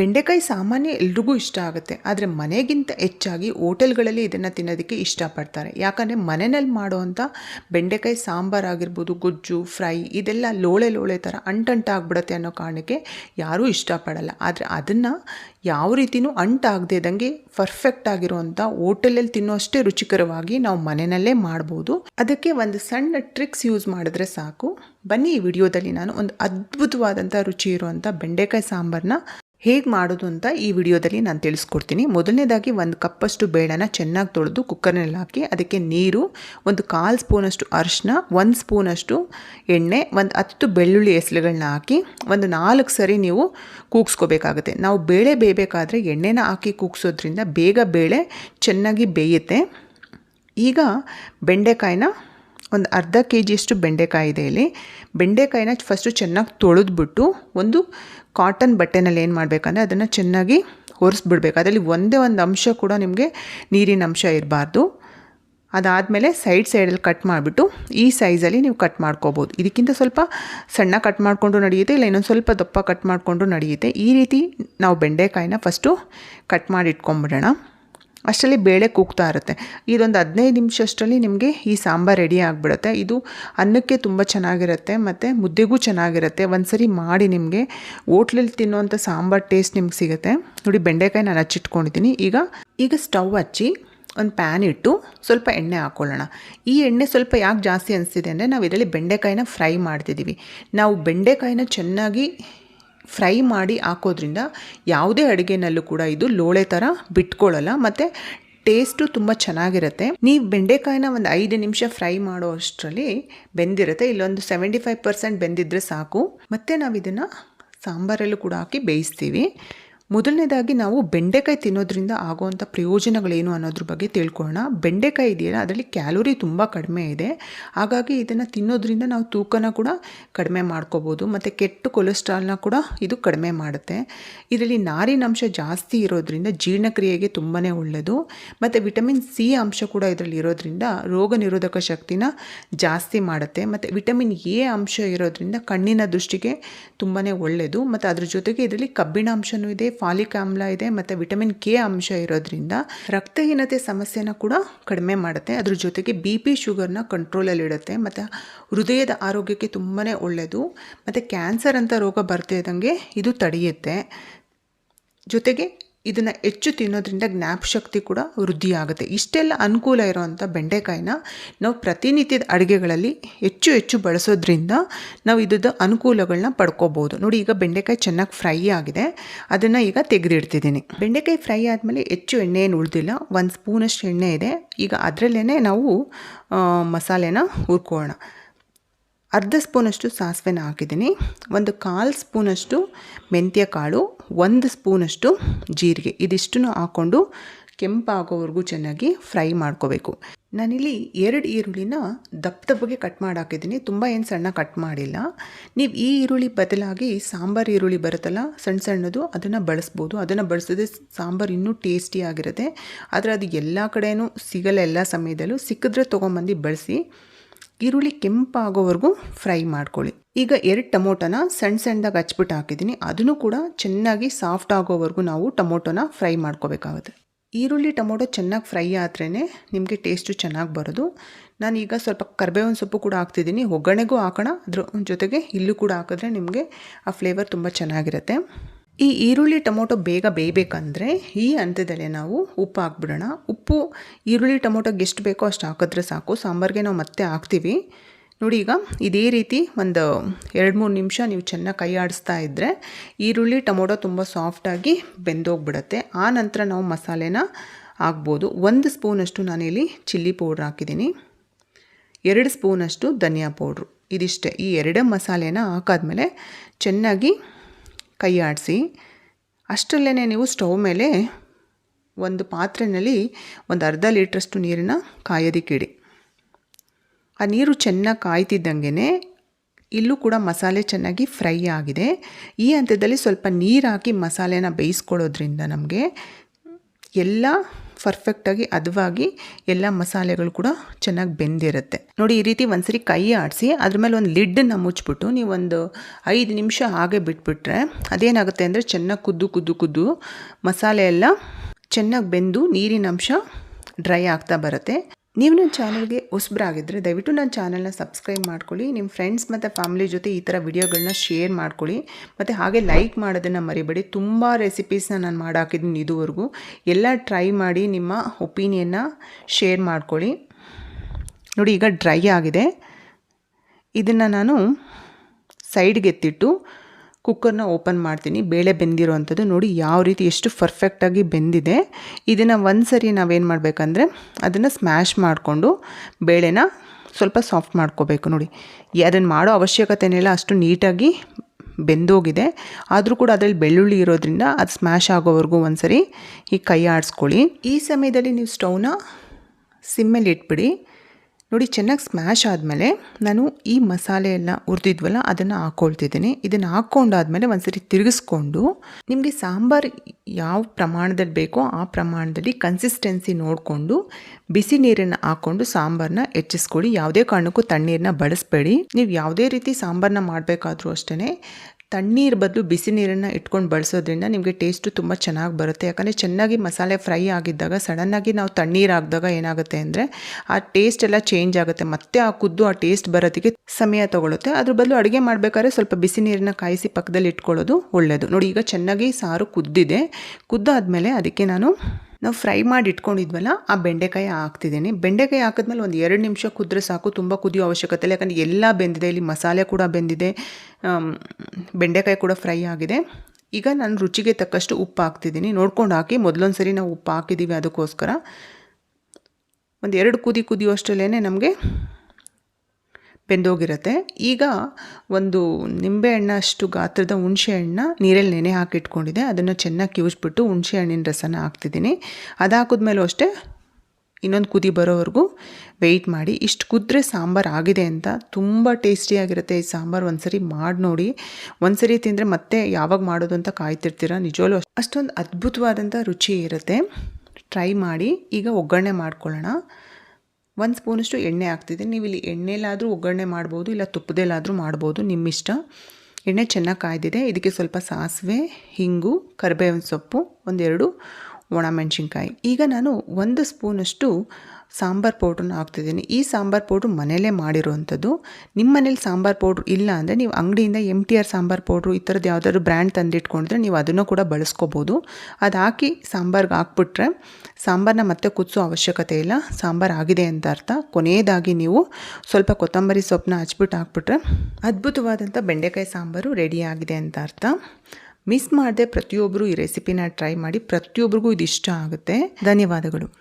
ಬೆಂಡೆಕಾಯಿ ಸಾಮಾನ್ಯ ಎಲ್ರಿಗೂ ಇಷ್ಟ ಆಗುತ್ತೆ. ಆದರೆ ಮನೆಗಿಂತ ಹೆಚ್ಚಾಗಿ ಹೋಟೆಲ್ಗಳಲ್ಲಿ ಇದನ್ನು ತಿನ್ನೋದಕ್ಕೆ ಇಷ್ಟಪಡ್ತಾರೆ. ಯಾಕಂದರೆ ಮನೆಯಲ್ಲಿ ಮಾಡುವಂಥ ಬೆಂಡೆಕಾಯಿ ಸಾಂಬಾರು ಆಗಿರ್ಬೋದು, ಗೊಜ್ಜು, ಫ್ರೈ ಇದೆಲ್ಲ ಲೋಳೆ ಲೋಳೆ ಥರ ಅಂಟಂಟಾಗ್ಬಿಡುತ್ತೆ ಅನ್ನೋ ಕಾರಣಕ್ಕೆ ಯಾರೂ ಇಷ್ಟಪಡಲ್ಲ. ಆದರೆ ಅದನ್ನು ಯಾವ ರೀತಿಯೂ ಅಂಟಾಗದೇ ಇದ್ದಂಗೆ ಪರ್ಫೆಕ್ಟ್ ಆಗಿರುವಂಥ ಹೋಟೆಲಲ್ಲಿ ತಿನ್ನೋಷ್ಟೇ ರುಚಿಕರವಾಗಿ ನಾವು ಮನೆಯಲ್ಲೇ ಮಾಡ್ಬೋದು. ಅದಕ್ಕೆ ಒಂದು ಸಣ್ಣ ಟ್ರಿಕ್ಸ್ ಯೂಸ್ ಮಾಡಿದ್ರೆ ಸಾಕು. ಬನ್ನಿ ಈ ವಿಡಿಯೋದಲ್ಲಿ ನಾನು ಒಂದು ಅದ್ಭುತವಾದಂಥ ರುಚಿ ಇರುವಂಥ ಬೆಂಡೆಕಾಯಿ ಸಾಂಬಾರನ್ನ ಹೇಗೆ ಮಾಡೋದು ಅಂತ ಈ ವಿಡಿಯೋದಲ್ಲಿ ನಾನು ತಿಳಿಸ್ಕೊಡ್ತೀನಿ. ಮೊದಲನೇದಾಗಿ ಒಂದು ಕಪ್ಪಷ್ಟು ಬೇಳೆನ ಚೆನ್ನಾಗಿ ತೊಳೆದು ಕುಕ್ಕರ್ನಲ್ಲಿ ಹಾಕಿ ಅದಕ್ಕೆ ನೀರು, ಒಂದು ಕಾಲು ಸ್ಪೂನಷ್ಟು ಅರಿಶಿನ ಒಂದು ಸ್ಪೂನಷ್ಟು ಎಣ್ಣೆ, ಒಂದು ಹತ್ತು ಬೆಳ್ಳುಳ್ಳಿ ಹೆಸಲುಗಳನ್ನ ಹಾಕಿ ಒಂದು ನಾಲ್ಕು ಸರಿ ನೀವು ಕೂಗಿಸ್ಕೋಬೇಕಾಗುತ್ತೆ. ನಾವು ಬೇಳೆ ಬೇಯಬೇಕಾದ್ರೆ ಎಣ್ಣೆನ ಹಾಕಿ ಕೂಗ್ಸೋದ್ರಿಂದ ಬೇಗ ಬೇಳೆ ಚೆನ್ನಾಗಿ ಬೇಯುತ್ತೆ. ಈಗ ಬೆಂಡೆಕಾಯಿನ ಒಂದು ಅರ್ಧ ಕೆ ಜಿಯಷ್ಟು ಬೆಂಡೆಕಾಯಿ ಇದೆ ಇಲ್ಲಿ. ಬೆಂಡೆಕಾಯಿನ ಫಸ್ಟು ಚೆನ್ನಾಗಿ ತೊಳೆದ್ಬಿಟ್ಟು ಒಂದು ಕಾಟನ್ ಬಟ್ಟೆನಲ್ಲಿ ಏನು ಮಾಡಬೇಕಂದ್ರೆ ಅದನ್ನು ಚೆನ್ನಾಗಿ ಒರೆಸ್ಬಿಡ್ಬೇಕು. ಅದರಲ್ಲಿ ಒಂದೇ ಒಂದು ಅಂಶ ಕೂಡ ನಿಮಗೆ ನೀರಿನ ಅಂಶ ಇರಬಾರ್ದು. ಅದಾದಮೇಲೆ ಸೈಡ್ ಸೈಡಲ್ಲಿ ಕಟ್ ಮಾಡಿಬಿಟ್ಟು ಈ ಸೈಜಲ್ಲಿ ನೀವು ಕಟ್ ಮಾಡ್ಕೋಬೋದು. ಇದಕ್ಕಿಂತ ಸ್ವಲ್ಪ ಸಣ್ಣ ಕಟ್ ಮಾಡಿಕೊಂಡು ನಡೆಯುತ್ತೆ, ಇಲ್ಲ ಇನ್ನೊಂದು ಸ್ವಲ್ಪ ದಪ್ಪ ಕಟ್ ಮಾಡಿಕೊಂಡು ನಡೆಯುತ್ತೆ. ಈ ರೀತಿ ನಾವು ಬೆಂಡೆಕಾಯಿನ ಫಸ್ಟು ಕಟ್ ಮಾಡಿ ಇಟ್ಕೊಂಬಿಡೋಣ ಅಷ್ಟರಲ್ಲಿ ಬೇಳೆ ಕೂಗ್ತಾ ಇರುತ್ತೆ. ಇದೊಂದು ಹದಿನೈದು ನಿಮಿಷ ಅಷ್ಟರಲ್ಲಿ ನಿಮಗೆ ಈ ಸಾಂಬಾರು ರೆಡಿ ಆಗಿಬಿಡುತ್ತೆ. ಇದು ಅನ್ನಕ್ಕೆ ತುಂಬ ಚೆನ್ನಾಗಿರುತ್ತೆ ಮತ್ತು ಮುದ್ದೆಗೂ ಚೆನ್ನಾಗಿರುತ್ತೆ. ಒಂದು ಸರಿ ಮಾಡಿ ನಿಮಗೆ ಹೋಟ್ಲಲ್ಲಿ ತಿನ್ನುವಂಥ ಸಾಂಬಾರು ಟೇಸ್ಟ್ ನಿಮ್ಗೆ ಸಿಗುತ್ತೆ. ನೋಡಿ ಬೆಂಡೆಕಾಯಿ ನಾನು ಹಚ್ಚಿಟ್ಕೊಂಡಿದ್ದೀನಿ. ಈಗ ಈಗ ಸ್ಟವ್ ಹಚ್ಚಿ ಒಂದು ಪ್ಯಾನ್ ಇಟ್ಟು ಸ್ವಲ್ಪ ಎಣ್ಣೆ ಹಾಕ್ಕೊಳ್ಳೋಣ ಈ ಎಣ್ಣೆ ಸ್ವಲ್ಪ ಯಾಕೆ ಜಾಸ್ತಿ ಅನಿಸ್ತಿದೆ ಅಂದರೆ ನಾವು ಇದರಲ್ಲಿ ಬೆಂಡೆಕಾಯಿನ ಫ್ರೈ ಮಾಡ್ತಿದ್ದೀವಿ. ನಾವು ಬೆಂಡೆಕಾಯಿನ ಚೆನ್ನಾಗಿ ಫ್ರೈ ಮಾಡಿ ಹಾಕೋದ್ರಿಂದ ಯಾವುದೇ ಅಡುಗೆನಲ್ಲೂ ಕೂಡ ಇದು ಲೋಳೆ ಥರ ಬಿಟ್ಕೊಳ್ಳಲ್ಲ, ಮತ್ತು ಟೇಸ್ಟು ತುಂಬ ಚೆನ್ನಾಗಿರುತ್ತೆ. ನೀವು ಬೆಂಡೆಕಾಯಿನ ಒಂದು ಐದು ನಿಮಿಷ ಫ್ರೈ ಮಾಡೋ ಅಷ್ಟರಲ್ಲಿ ಬೆಂದಿರುತ್ತೆ. ಇಲ್ಲೊಂದು ಸೆವೆಂಟಿ ಫೈವ್ ಪರ್ಸೆಂಟ್ ಬೆಂದಿದ್ರೆ ಸಾಕು. ಮತ್ತು ನಾವು ಇದನ್ನು ಸಾಂಬಾರಲ್ಲೂ ಕೂಡ ಹಾಕಿ ಬೇಯಿಸ್ತೀವಿ. ಮೊದಲನೇದಾಗಿ ನಾವು ಬೆಂಡೆಕಾಯಿ ತಿನ್ನೋದ್ರಿಂದ ಆಗುವಂಥ ಪ್ರಯೋಜನಗಳೇನು ಅನ್ನೋದ್ರ ಬಗ್ಗೆ ತಿಳ್ಕೊಳ್ಳೋಣ. ಬೆಂಡೆಕಾಯಿ ಇದೆಯಲ್ಲ, ಅದರಲ್ಲಿ ಕ್ಯಾಲೋರಿ ತುಂಬ ಕಡಿಮೆ ಇದೆ. ಹಾಗಾಗಿ ಇದನ್ನು ತಿನ್ನೋದ್ರಿಂದ ನಾವು ತೂಕನ ಕೂಡ ಕಡಿಮೆ ಮಾಡ್ಕೋಬೋದು, ಮತ್ತು ಕೆಟ್ಟ ಕೊಲೆಸ್ಟ್ರಾಲ್ನ ಕೂಡ ಇದು ಕಡಿಮೆ ಮಾಡುತ್ತೆ. ಇದರಲ್ಲಿ ನಾರಿನಂಶ ಜಾಸ್ತಿ ಇರೋದ್ರಿಂದ ಜೀರ್ಣಕ್ರಿಯೆಗೆ ತುಂಬಾ ಒಳ್ಳೆಯದು ಮತ್ತು ವಿಟಮಿನ್ ಸಿ ಅಂಶ ಕೂಡ ಇದರಲ್ಲಿ ಇರೋದ್ರಿಂದ ರೋಗ ನಿರೋಧಕ ಶಕ್ತಿನ ಜಾಸ್ತಿ ಮಾಡುತ್ತೆ. ಮತ್ತು ವಿಟಮಿನ್ ಎ ಅಂಶ ಇರೋದ್ರಿಂದ ಕಣ್ಣಿನ ದೃಷ್ಟಿಗೆ ತುಂಬಾ ಒಳ್ಳೆಯದು ಮತ್ತು ಅದ್ರ ಜೊತೆಗೆ ಇದರಲ್ಲಿ ಕಬ್ಬಿಣಾಂಶನೂ ಇದೆ ಫಾಲಿಕ್ ಆಮ್ಲ ಇದೆ ಮತ್ತು ವಿಟಮಿನ್ ಕೆ ಅಂಶ ಇರೋದ್ರಿಂದ ರಕ್ತಹೀನತೆ ಸಮಸ್ಯೆನ ಕೂಡ ಕಡಿಮೆ ಮಾಡುತ್ತೆ. ಅದ್ರ ಜೊತೆಗೆ ಬಿ ಪಿ ಶುಗರ್ನ ಕಂಟ್ರೋಲಲ್ಲಿ ಇಡುತ್ತೆ. ಮತ್ತು ಹೃದಯದ ಆರೋಗ್ಯಕ್ಕೆ ತುಂಬಾ ಒಳ್ಳೆಯದು ಮತ್ತು ಕ್ಯಾನ್ಸರ್ ಅಂತ ರೋಗ ಬರ್ತಿದ್ದಂಗೆ ಇದು ತಡೆಯುತ್ತೆ. ಜೊತೆಗೆ ಇದನ್ನು ಹೆಚ್ಚು ತಿನ್ನೋದ್ರಿಂದ ಜ್ಞಾಪಶಕ್ತಿ ಕೂಡ ವೃದ್ಧಿಯಾಗುತ್ತೆ. ಇಷ್ಟೆಲ್ಲ ಅನುಕೂಲ ಇರೋವಂಥ ಬೆಂಡೆಕಾಯಿನ ನಾವು ಪ್ರತಿನಿತ್ಯದ ಅಡುಗೆಗಳಲ್ಲಿ ಹೆಚ್ಚು ಹೆಚ್ಚು ಬಳಸೋದ್ರಿಂದ ನಾವು ಇದ್ದ ಅನುಕೂಲಗಳನ್ನ ಪಡ್ಕೋಬೋದು. ನೋಡಿ, ಈಗ ಬೆಂಡೆಕಾಯಿ ಚೆನ್ನಾಗಿ ಫ್ರೈ ಆಗಿದೆ. ಅದನ್ನು ಈಗ ತೆಗೆದಿಡ್ತಿದ್ದೀನಿ. ಬೆಂಡೆಕಾಯಿ ಫ್ರೈ ಆದಮೇಲೆ ಹೆಚ್ಚು ಎಣ್ಣೆ ಏನು ಉಳಿದಿಲ್ಲ. ಒಂದು ಸ್ಪೂನಷ್ಟು ಎಣ್ಣೆ ಇದೆ. ಈಗ ಅದರಲ್ಲೇ ನಾವು ಮಸಾಲೆನ ಹುರ್ಕೊಳ್ಳೋಣ. ಅರ್ಧ ಸ್ಪೂನಷ್ಟು ಸಾಸಿವೆನ ಹಾಕಿದ್ದೀನಿ ಒಂದು ಕಾಲು ಸ್ಪೂನಷ್ಟು ಮೆಂತ್ಯ ಕಾಳು, ಒಂದು ಸ್ಪೂನಷ್ಟು ಜೀರಿಗೆ. ಇದಿಷ್ಟನ್ನು ಹಾಕ್ಕೊಂಡು ಕೆಂಪಾಗೋವರೆಗೂ ಚೆನ್ನಾಗಿ ಫ್ರೈ ಮಾಡ್ಕೋಬೇಕು. ನಾನಿಲ್ಲಿ ಎರಡು ಈರುಳ್ಳಿನ ದಪ್ಪ ದಪ್ಪಗೆ ಕಟ್ ಮಾಡಿ ಹಾಕಿದ್ದೀನಿ ತುಂಬ ಏನು ಸಣ್ಣ ಕಟ್ ಮಾಡಿಲ್ಲ. ನೀವು ಈ ಈರುಳ್ಳಿ ಬದಲಾಗಿ ಸಾಂಬಾರು ಈರುಳ್ಳಿ ಬರುತ್ತಲ್ಲ, ಸಣ್ಣ ಸಣ್ಣದು, ಅದನ್ನು ಬಳಸ್ಬೋದು. ಅದನ್ನು ಬಳಸಿದ್ರೆ ಸಾಂಬಾರು ಇನ್ನೂ ಟೇಸ್ಟಿಯಾಗಿರುತ್ತೆ ಆದರೆ ಅದು ಎಲ್ಲ ಕಡೆಯೂ ಸಿಗಲ್ಲ, ಎಲ್ಲ ಸಮಯದಲ್ಲೂ. ಸಿಕ್ಕಿದ್ರೆ ತೊಗೊಂಬಂದು ಬಳಸಿ. ಈರುಳ್ಳಿ ಕೆಂಪಾಗೋವರೆಗೂ ಫ್ರೈ ಮಾಡ್ಕೊಳ್ಳಿ. ಈಗ ಎರಡು ಟೊಮೊಟೊನ ಸಣ್ಣ ಸಣ್ಣದಾಗಿ ಹಚ್ಬಿಟ್ಟು ಹಾಕಿದ್ದೀನಿ. ಅದನ್ನು ಕೂಡ ಚೆನ್ನಾಗಿ ಸಾಫ್ಟ್ ಆಗೋವರೆಗೂ ನಾವು ಟೊಮೊಟೊನ ಫ್ರೈ ಮಾಡ್ಕೋಬೇಕಾಗುತ್ತೆ. ಈರುಳ್ಳಿ ಟೊಮೊಟೊ ಚೆನ್ನಾಗಿ ಫ್ರೈ ಆದ್ರೇ ನಿಮಗೆ ಟೇಸ್ಟು ಚೆನ್ನಾಗಿ ಬರೋದು. ನಾನು ಈಗ ಸ್ವಲ್ಪ ಕರ್ಬೇವಿನ ಸೊಪ್ಪು ಕೂಡ ಹಾಕ್ತಿದ್ದೀನಿ. ಒಗ್ಗರಣೆಗೂ ಹಾಕೋಣ. ಅದ್ರ ಜೊತೆಗೆ ಇಲ್ಲೂ ಕೂಡ ಹಾಕಿದ್ರೆ ನಿಮಗೆ ಆ ಫ್ಲೇವರ್ ತುಂಬ ಚೆನ್ನಾಗಿರುತ್ತೆ. ಈ ಈರುಳ್ಳಿ ಟೊಮೊಟೊ ಬೇಗ ಬೇಯಬೇಕಂದ್ರೆ ಈ ಹಂತದಲ್ಲೇ ನಾವು ಉಪ್ಪು ಹಾಕ್ಬಿಡೋಣ. ಉಪ್ಪು, ಈರುಳ್ಳಿ ಟೊಮೊಟೊಗೆ ಎಷ್ಟು ಬೇಕೋ ಅಷ್ಟು ಹಾಕಿದ್ರೆ ಸಾಕು. ಸಾಂಬಾರಿಗೆ ನಾವು ಮತ್ತೆ ಹಾಕ್ತೀವಿ. ನೋಡಿ ಈಗ ಇದೇ ರೀತಿ ಒಂದು ಎರಡು ಮೂರು ನಿಮಿಷ ನೀವು ಚೆನ್ನಾಗಿ ಕೈ ಆಡಿಸ್ತಾ ಇದ್ದರೆ ಈರುಳ್ಳಿ, ಟೊಮೊಟೊ ತುಂಬ ಸಾಫ್ಟಾಗಿ ಬೆಂದೋಗ್ಬಿಡತ್ತೆ. ಆ ನಂತರ ನಾವು ಮಸಾಲೆನ ಹಾಕ್ಬೋದು. ಒಂದು ಸ್ಪೂನಷ್ಟು ನಾನಿಲ್ಲಿ ಚಿಲ್ಲಿ ಪೌಡ್ರ್ ಹಾಕಿದ್ದೀನಿ. ಎರಡು ಸ್ಪೂನಷ್ಟು ಧನಿಯಾ ಪೌಡ್ರು. ಇದಿಷ್ಟೇ. ಈ ಎರಡೇ ಮಸಾಲೆನ ಹಾಕಾದ್ಮೇಲೆ ಚೆನ್ನಾಗಿ ಕೈ ಆಡಿಸಿ ಅಷ್ಟರಲ್ಲೇ ನೀವು ಸ್ಟವ್ ಮೇಲೆ ಒಂದು ಪಾತ್ರೆಯಲ್ಲಿ ಒಂದು ಅರ್ಧ ಲೀಟ್ರಷ್ಟು ನೀರನ್ನು ಕಾಯೋದಿಕ್ಕಿಡಿ. ಆ ನೀರು ಚೆನ್ನಾಗಿ ಕಾಯ್ತಿದ್ದಂಗೆ ಇಲ್ಲೂ ಕೂಡ ಮಸಾಲೆ ಚೆನ್ನಾಗಿ ಫ್ರೈ ಆಗಿದೆ. ಈ ಹಂತದಲ್ಲಿ ಸ್ವಲ್ಪ ನೀರು ಹಾಕಿ ಮಸಾಲೆನ ಬೇಯಿಸ್ಕೊಳ್ಳೋದ್ರಿಂದ ನಮಗೆ ಎಲ್ಲ ಪರ್ಫೆಕ್ಟಾಗಿ ಹದವಾಗಿ ಎಲ್ಲ ಮಸಾಲೆಗಳು ಕೂಡ ಚೆನ್ನಾಗಿ ಬೆಂದಿರುತ್ತೆ. ನೋಡಿ, ಈ ರೀತಿ ಒಂದ್ಸರಿ ಕೈ ಆಡಿಸಿ, ಅದ್ರ ಮೇಲೆ ಒಂದು ಲಿಡ್ಡನ್ನು ಮುಚ್ಚಿಬಿಟ್ಟು ನೀವೊಂದು ಐದು ನಿಮಿಷ ಹಾಗೆ ಬಿಟ್ಬಿಟ್ರೆ ಅದೇನಾಗುತ್ತೆ ಅಂದರೆ ಚೆನ್ನಾಗಿ ಕುದ್ದು ಕುದ್ದು ಕುದ್ದು ಮಸಾಲೆ ಎಲ್ಲ ಚೆನ್ನಾಗಿ ಬೆಂದು ನೀರಿನ ಅಂಶ ಡ್ರೈ ಆಗ್ತಾ ಬರುತ್ತೆ. ನೀವು ನನ್ನ ಚಾನಲ್ಗೆ ಹೊಸಬ್ರಾಗಿದ್ದರೆ ದಯವಿಟ್ಟು ನನ್ನ ಚಾನಲ್ನ ಸಬ್ಸ್ಕ್ರೈಬ್ ಮಾಡ್ಕೊಳ್ಳಿ, ನಿಮ್ಮ ಫ್ರೆಂಡ್ಸ್ ಮತ್ತು ಫ್ಯಾಮಿಲಿ ಜೊತೆ ಈ ಥರ ವಿಡಿಯೋಗಳನ್ನ ಶೇರ್ ಮಾಡ್ಕೊಳ್ಳಿ, ಮತ್ತು ಹಾಗೆ ಲೈಕ್ ಮಾಡೋದನ್ನು ಮರಿಬೇಡಿ. ತುಂಬ ರೆಸಿಪೀಸ್ನ ನಾನು ಮಾಡಾಕಿದ್ದೀನಿ ಇದುವರೆಗೂ. ಎಲ್ಲ ಟ್ರೈ ಮಾಡಿ ನಿಮ್ಮ ಒಪಿನಿಯನ್ನ ಶೇರ್ ಮಾಡ್ಕೊಳ್ಳಿ. ನೋಡಿ, ಈಗ ಡ್ರೈ ಆಗಿದೆ. ಇದನ್ನು ನಾನು ಸೈಡ್ಗೆ ಎತ್ತಿಟ್ಟು ಕುಕ್ಕರ್ನ ಓಪನ್ ಮಾಡ್ತೀನಿ. ಬೇಳೆ ಬೆಂದಿರೋವಂಥದ್ದು. ನೋಡಿ, ಯಾವ ರೀತಿ ಎಷ್ಟು ಪರ್ಫೆಕ್ಟಾಗಿ ಬೆಂದಿದೆ. ಇದನ್ನು ಒಂದು ಸರಿ ನಾವೇನು ಮಾಡಬೇಕಂದ್ರೆ, ಅದನ್ನು ಸ್ಮ್ಯಾಶ್ ಮಾಡಿಕೊಂಡು ಬೇಳೆನ ಸ್ವಲ್ಪ ಸಾಫ್ಟ್ ಮಾಡ್ಕೋಬೇಕು. ನೋಡಿ, ಅದನ್ನು ಮಾಡೋ ಅವಶ್ಯಕತೆನೆಲ್ಲ ಅಷ್ಟು ನೀಟಾಗಿ ಬೆಂದೋಗಿದೆ. ಆದರೂ ಕೂಡ ಅದರಲ್ಲಿ ಬೆಳ್ಳುಳ್ಳಿ ಇರೋದ್ರಿಂದ ಅದು ಸ್ಮ್ಯಾಶ್ ಆಗೋವರೆಗೂ ಒಂದು ಸರಿ ಈ ಕೈ ಆಡಿಸ್ಕೊಳ್ಳಿ. ಈ ಸಮಯದಲ್ಲಿ ನೀವು ಸ್ಟೌವ್ನ ಸಿಮ್ಮಲ್ಲಿ ಇಟ್ಬಿಡಿ. ನೋಡಿ, ಚೆನ್ನಾಗಿ ಸ್ಮ್ಯಾಶ್ ಆದಮೇಲೆ ನಾನು ಈ ಮಸಾಲೆ ಎಲ್ಲ ಅದನ್ನು ಹಾಕ್ಕೊಳ್ತಿದ್ದೀನಿ ಇದನ್ನು ಹಾಕ್ಕೊಂಡಾದ್ಮೇಲೆ ಒಂದ್ಸರಿ ತಿರುಗಿಸ್ಕೊಂಡು ನಿಮಗೆ ಸಾಂಬಾರು ಯಾವ ಪ್ರಮಾಣದಲ್ಲಿ ಬೇಕೋ ಆ ಪ್ರಮಾಣದಲ್ಲಿ ಕನ್ಸಿಸ್ಟೆನ್ಸಿ ನೋಡಿಕೊಂಡು ಬಿಸಿ ನೀರನ್ನು ಹಾಕ್ಕೊಂಡು ಸಾಂಬಾರನ್ನ ಹೆಚ್ಚಿಸ್ಕೊಳ್ಳಿ. ಯಾವುದೇ ಕಾರಣಕ್ಕೂ ತಣ್ಣೀರನ್ನ ಬಳಸಬೇಡಿ. ನೀವು ಯಾವುದೇ ರೀತಿ ಸಾಂಬಾರನ್ನ ಮಾಡಬೇಕಾದ್ರೂ ಅಷ್ಟೇ ತಣ್ಣೀರು ಬದಲು ಬಿಸಿ ನೀರನ್ನು ಇಟ್ಕೊಂಡು ಬಳಸೋದ್ರಿಂದ ನಿಮಗೆ ಟೇಸ್ಟು ತುಂಬ ಚೆನ್ನಾಗಿ ಬರುತ್ತೆ. ಯಾಕಂದರೆ ಚೆನ್ನಾಗಿ ಮಸಾಲೆ ಫ್ರೈ ಆಗಿದ್ದಾಗ ಸಡನ್ನಾಗಿ ನಾವು ತಣ್ಣೀರು ಹಾಕಿದಾಗ ಏನಾಗುತ್ತೆ ಅಂದರೆ ಆ ಟೇಸ್ಟ್ ಎಲ್ಲ ಚೇಂಜ್ ಆಗುತ್ತೆ. ಮತ್ತೆ ಆ ಕುದ್ದು ಆ ಟೇಸ್ಟ್ ಬರೋದಕ್ಕೆ ಸಮಯ ತಗೊಳುತ್ತೆ. ಅದ್ರ ಬದಲು ಅಡುಗೆ ಮಾಡಬೇಕಾದ್ರೆ ಸ್ವಲ್ಪ ಬಿಸಿ ನೀರನ್ನ ಕಾಯಿಸಿ ಪಕ್ಕದಲ್ಲಿ ಇಟ್ಕೊಳ್ಳೋದು ಒಳ್ಳೆಯದು ನೋಡಿ ಈಗ ಚೆನ್ನಾಗಿ ಸಾರು ಕುದ್ದಿದೆ. ಕುದ್ದಾದಮೇಲೆ ಅದಕ್ಕೆ ನಾನು ನಾವು ಫ್ರೈ ಮಾಡಿ ಇಟ್ಕೊಂಡಿದ್ವಲ್ಲ ಆ ಬೆಂಡೆಕಾಯಿ ಹಾಕ್ತಿದ್ದೀನಿ. ಬೆಂಡೆಕಾಯಿ ಹಾಕಿದ್ಮೇಲೆ ಒಂದು ಎರಡು ನಿಮಿಷ ಕುದ್ರೆ ಸಾಕು, ತುಂಬ ಕುದಿಯೋ ಅವಶ್ಯಕತೆ ಇಲ್ಲ. ಯಾಕಂದರೆ ಎಲ್ಲ ಬೆಂದಿದೆ, ಇಲ್ಲಿ ಮಸಾಲೆ ಕೂಡ ಬೆಂದಿದೆ ಬೆಂಡೆಕಾಯಿ ಕೂಡ ಫ್ರೈ ಆಗಿದೆ. ಈಗ ನಾನು ರುಚಿಗೆ ತಕ್ಕಷ್ಟು ಉಪ್ಪು ಹಾಕ್ತಿದ್ದೀನಿ. ನೋಡ್ಕೊಂಡು ಹಾಕಿ ಮೊದಲೊಂದು ಸರಿ ನಾವು ಉಪ್ಪು ಹಾಕಿದ್ದೀವಿ ಅದಕ್ಕೋಸ್ಕರ. ಒಂದು ಎರಡು ಕುದಿ ಕುದಿಯೋಷ್ಟರಲ್ಲೇ ನಮಗೆ ಬೆಂದೋಗಿರುತ್ತೆ. ಈಗ ಒಂದು ನಿಂಬೆ ಅಷ್ಟು ಗಾತ್ರದ ಹುಣಸೆ ಹಣ್ಣನ್ನ ನೀರಲ್ಲಿ ನೆನೆ ಹಾಕಿಟ್ಕೊಂಡಿದೆ ಅದನ್ನು ಚೆನ್ನಾಗಿ ಕಿವಿಸ್ಬಿಟ್ಟು ಹುಣಸೆ ಹಣ್ಣಿನ ರಸನ ಹಾಕ್ತಿದ್ದೀನಿ. ಅದು ಹಾಕಿದ್ಮೇಲೂ ಅಷ್ಟೇ ಇನ್ನೊಂದು ಕುದಿ ಬರೋವರೆಗೂ ವೆಯ್ಟ್ ಮಾಡಿ. ಇಷ್ಟು ಕುದ್ರೆ ಸಾಂಬಾರು ಆಗಿದೆ ಅಂತ ತುಂಬ ಟೇಸ್ಟಿಯಾಗಿರುತ್ತೆ ಈ ಸಾಂಬಾರು. ಒಂದ್ಸರಿ ಮಾಡಿ ನೋಡಿ. ಒಂದ್ಸರಿ ತಿಂದರೆ ಮತ್ತೆ ಯಾವಾಗ ಮಾಡೋದು ಅಂತ ಕಾಯ್ತಿರ್ತೀರ? ನಿಜವಲ್ಲೂ ಅಷ್ಟೊಂದು ಅದ್ಭುತವಾದಂಥ ರುಚಿ ಇರುತ್ತೆ. ಟ್ರೈ ಮಾಡಿ. ಈಗ ಒಗ್ಗರಣೆ ಮಾಡ್ಕೊಳ್ಳೋಣ. ಒಂದು ಸ್ಪೂನಷ್ಟು ಎಣ್ಣೆ ಹಾಕ್ತಿದ್ದೀನಿ ನೀವು ಇಲ್ಲಿ ಎಣ್ಣೆಲಾದರೂ ಒಗ್ಗರಣೆ ಮಾಡ್ಬೋದು, ಇಲ್ಲ ತುಪ್ಪದಲ್ಲಾದರೂ ಮಾಡ್ಬೋದು, ನಿಮ್ಮಿಷ್ಟ. ಎಣ್ಣೆ ಚೆನ್ನಾಗಿ ಕಾಯ್ದಿದೆ. ಇದಕ್ಕೆ ಸ್ವಲ್ಪ ಸಾಸಿವೆ, ಹಿಂಗು, ಕರಿಬೇವಿನ ಸೊಪ್ಪು, ಒಂದೆರಡು ಒಣಮೆಣ್ಸಿನ್ಕಾಯಿ. ಈಗ ನಾನು ಒಂದು ಸ್ಪೂನಷ್ಟು ಸಾಂಬಾರು ಪೌಡ್ರನ್ನ ಹಾಕ್ತಿದ್ದೀನಿ. ಈ ಸಾಂಬಾರು ಪೌಡ್ರು ಮನೆಯಲ್ಲೇ ಮಾಡಿರೋವಂಥದ್ದು. ನಿಮ್ಮ ಮನೇಲಿ ಸಾಂಬಾರು ಪೌಡ್ರು ಇಲ್ಲ ಅಂದರೆ ನೀವು ಅಂಗಡಿಯಿಂದ M T R sambar powder, ಈ ಥರದ್ದು ಯಾವುದಾದ್ರು ಬ್ರ್ಯಾಂಡ್ ತಂದಿಟ್ಕೊಂಡ್ರೆ ನೀವು ಅದನ್ನು ಕೂಡ ಬಳಸ್ಕೋಬೋದು. ಅದು ಹಾಕಿ ಸಾಂಬಾರ್ಗೆ ಹಾಕ್ಬಿಟ್ರೆ ಸಾಂಬಾರನ್ನ ಮತ್ತೆ ಕುದಿಸೋ ಅವಶ್ಯಕತೆ ಇಲ್ಲ. ಸಾಂಬಾರು ಆಗಿದೆ ಅಂತ ಅರ್ಥ. ಕೊನೆಯದಾಗಿ ನೀವು ಸ್ವಲ್ಪ ಕೊತ್ತಂಬರಿ ಸೊಪ್ಪನ್ನ ಹಚ್ಬಿಟ್ಟು ಹಾಕ್ಬಿಟ್ರೆ ಅದ್ಭುತವಾದಂಥ ಬೆಂಡೆಕಾಯಿ ಸಾಂಬಾರು ರೆಡಿ ಆಗಿದೆ ಅಂತ ಅರ್ಥ. ಮಿಸ್ ಮಾಡದೆ ಪ್ರತಿಯೊಬ್ಬರು ಈ ರೆಸಿಪಿನ ಟ್ರೈ ಮಾಡಿ ಪ್ರತಿಯೊಬ್ಬರಿಗೂ ಇದು ಇಷ್ಟ ಆಗುತ್ತೆ. ಧನ್ಯವಾದಗಳು.